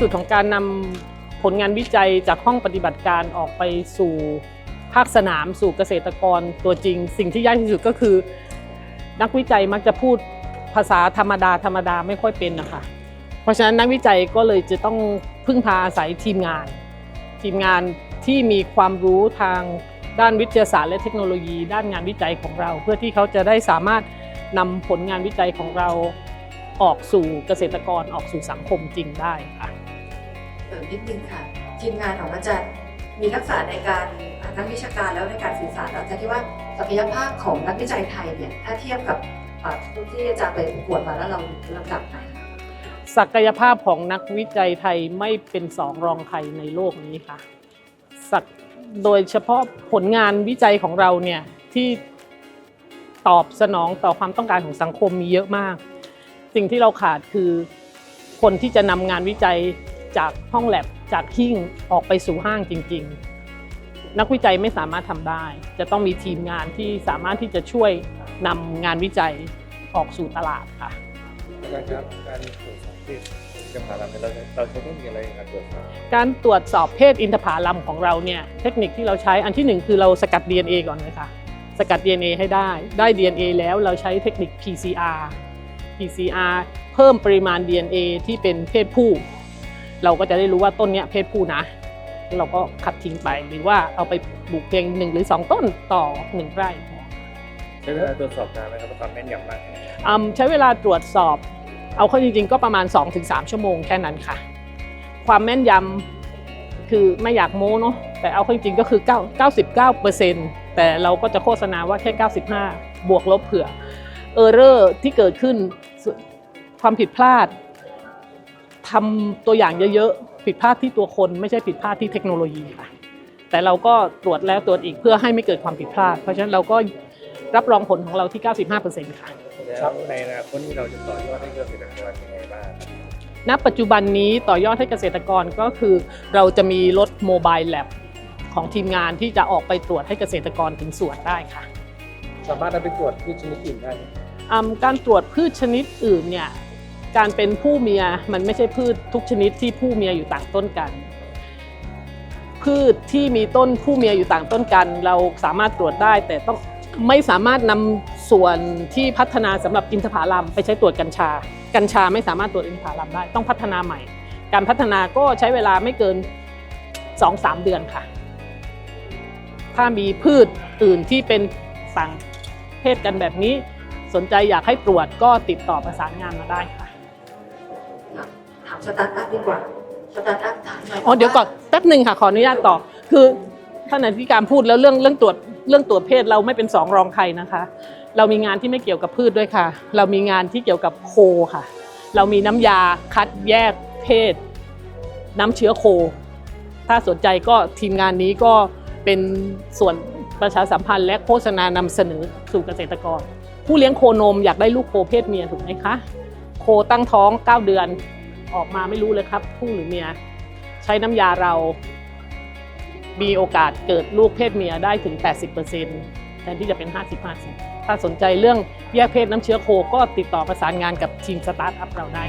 สุดของการนำผลงานวิจัยจากห้องปฏิบัติการออกไปสู่ภาคสนามสู่เกษตรกรตัวจริง สิ่งที่ยากที่สุดก็คือ นักวิจัยมักจะพูดภาษาธรรมดาธรรมดาไม่ค่อยเป็นนะคะเพราะฉะนั้นนักวิจัยก็เลยจะต้องพึ่งพาอาศัยทีมงาน ทีมงานที่มีความรู้ทางด้านวิทยาศาสตร์และเทคโนโลยี ด้านงานวิจัยของเรา เพื่อที่เขาจะได้สามารถนำผลงานวิจัยของเราออกสู่เกษตรกรออกสู่สังคมจริงได้ค่ะ เสริมนิดนึงค่ะ ทีมงานของอาจารย์มีทักษะในการนักวิชาการแล้วในการสื่อสารอาจารย์คิดว่าศักยภาพของนักวิจัยไทยเนี่ยถ้าเทียบกับเอ่อทุกที่อาจารย์ไปประกวดมาแล้วเราลำดับไหนคะศักยภาพของนักวิจัยไทยไม่เป็นสองรองใครในโลกนี้ค่ะสักโดยเฉพาะผลงานวิจัยของเราเนี่ยที่ตอบสนองต่อความต้องการของสังคมมีเยอะมาก สิ่งที่เราขาดคือคนที่จะนำงานวิจัย จากห้องแลบจากหิ้งออกไปสู่ห้างจริง ๆ นักวิจัยไม่สามารถทำได้ จะต้องมีทีมงานที่สามารถที่จะช่วยนำงานวิจัยออกสู่ตลาดค่ะอาจารย์ครับการตรวจสอบเพศอินทผลัมเนี่ยเราเราใช้เทคนิคอะไรในการตรวจสอบการตรวจสอบเพศอินทผลัมของเราเนี่ยเทคนิคที่เราใช้อันที่หนึ่งคือเราสกัด DNA ก่อนเลยค่ะสกัด DNA ให้ได้ ได้ DNA แล้วเราใช้เทคนิค PCR PCR เพิ่มปริมาณ DNA ที่เป็นเพศผู้ เราก็จะได้รู้ว่าต้นเนี้ยเพศผู้นะเราก็ขัดทิ้งไปหรือว่าเอาไปปลูกเพียงหนึ่งหรือสองต้นต่อหนึ่งไร่พอใช้เวลาตรวจสอบนานไหมครับความแม่นยำมากแค่ไหนอืมใช้เวลาตรวจสอบ เอาเข้าจริงๆ ก็ประมาณ 2-3 ชั่วโมงแค่นั้นค่ะ ความแม่นยำคือไม่อยากโม้เนาะแต่เอาเข้าจริงๆก็คือ9 99%แต่เราก็จะโฆษณาว่าแค่ 95 บวกลบเผื่อเออร์เรอร์ที่เกิดขึ้นสุความผิดพลาด ทำตัวอย่างเยอะๆ ผิดพลาดที่ตัวคนไม่ใช่ผิดพลาดที่เทคโนโลยีค่ะแต่เราก็ตรวจแล้วตรวจอีกเพื่อให้ไม่เกิดความผิดพลาด เพราะฉะนั้นเราก็รับรองผลของเราที่ 95%ค่ะ แล้วในอนาคตที่เราจะต่อยอดให้เกษตรกรยังไงบ้างณปัจจุบันนี้ต่อยอดให้เกษตรกรก็คือ เราจะมีรถโมบายแลบของทีมงานที่จะออกไปตรวจให้เกษตรกรถึงสวนได้ค่ะ สามารถเอาไปตรวจพืชชนิดอื่นได้ไหมอืมการตรวจพืชชนิดอื่นเนี่ย การเป็นผู้เมียมันไม่ใช่พืชทุกชนิดที่ผู้เมียอยู่ต่างต้นกัน พืชที่มีต้นผู้เมียอยู่ต่างต้นกัน เราสามารถตรวจได้ แต่ต้องไม่สามารถนำส่วนที่พัฒนาสำหรับอินทผลัมไปใช้ตรวจกัญชา กัญชาไม่สามารถตรวจอินทผลัมได้ ต้องพัฒนาใหม่ การพัฒนาก็ใช้เวลาไม่เกิน 2-3 เดือนค่ะ ถ้ามีพืชอื่นที่เป็นสั่งเพศกันแบบนี้สนใจอยากให้ตรวจก็ติดต่อประสานงานมาได้ค่ะ สตาร์ทอัพดีกว่าสตาร์ทอัพถามหน่อ๋อเดี๋ยวก่อนแป๊บหนึ่งค่ะขออนุญาตต่อ คือท่านอธิการพูดแล้วเรื่องเรื่องตรวจเรื่องตรวจเพศเราไม่เป็นสองรองใครนะคะ เรามีงานที่ไม่เกี่ยวกับพืชด้วยค่ะ เรามีงานที่เกี่ยวกับโคค่ะ เรามีน้ำยาคัดแยกเพศ น้ำเชื้อโค ถ้าสนใจก็ทีมงานนี้ก็เป็นส่วนประชาสัมพันธ์และโฆษณานำเสนอสู่เกษตรกร ผู้เลี้ยงโคนมอยากได้ลูกโคเพศเมียถูกไหมคะ โคตั้งท้อง 9 เดือน ออกมาไม่รู้เลยครับผู้หรือเมีย ใช้น้ำยาเรามีโอกาสเกิดลูกเพศเมียได้ถึง 80%แทนที่จะเป็น 50-50 ถ้าสนใจเรื่องแยกเพศน้ำเชื้อโคก็ติดต่อประสานงานกับทีมสตาร์ทอัพเราได้